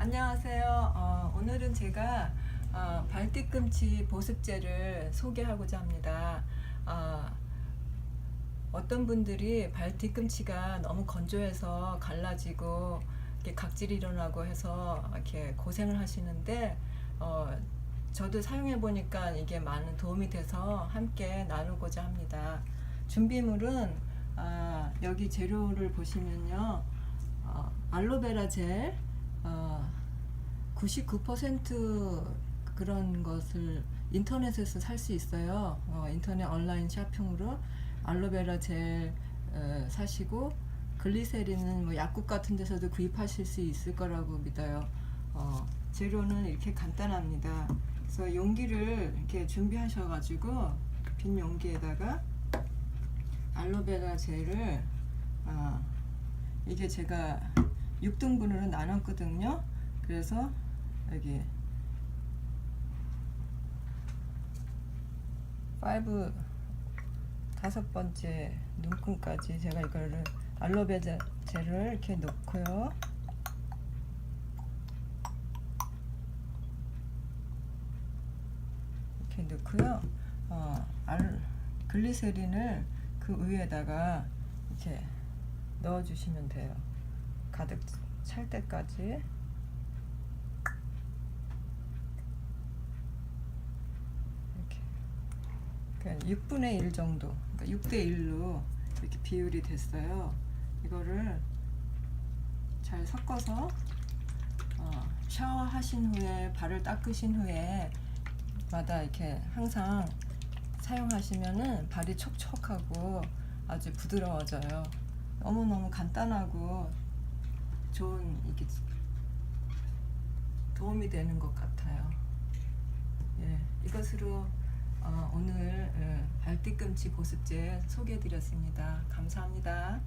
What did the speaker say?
안녕하세요. 어, 오늘은 제가 어, 발뒤꿈치 보습제를 소개하고자 합니다. 아, 어떤 분들이 발뒤꿈치가 너무 건조해서 갈라지고 이렇게 각질이 일어나고 해서 이렇게 고생을 하시는데 어, 저도 사용해 보니까 이게 많은 도움이 돼서 함께 나누고자 합니다. 준비물은 아, 여기 재료를 보시면요. 어, 알로베라 젤 어, 99% 그런 것을 인터넷에서 살 수 있어요. 어, 인터넷 온라인 쇼핑으로 알로베라 젤 어, 사시고 글리세린은 뭐 약국 같은 데서도 구입하실 수 있을 거라고 믿어요. 어, 재료는 이렇게 간단합니다. 그래서 용기를 이렇게 준비하셔가지고 빈 용기에다가 알로베라 젤을 어, 이게 제가 6등분으로 나눴거든요. 그래서 여기 5 다섯 번째 눈금까지 제가 이거를 알로베라 젤을 이렇게 넣고요. 이렇게 넣고요. 어, 알, 글리세린을 그 위에다가 이렇게 넣어주시면 돼요. 가득 찰 때까지. 이렇게. 그러니까 6분의 1 정도, 그러니까 6대 1로 이렇게 비율이 됐어요. 이거를 잘 섞어서 어, 샤워하신 후에 발을 닦으신 후에 마다 이렇게 항상 사용하시면은 발이 촉촉하고 아주 부드러워져요. 너무너무 간단하고 좋은 이게 도움이 되는 것 같아요. 예, 이것으로 어, 오늘 예, 발뒤꿈치 보습제 소개해드렸습니다. 감사합니다.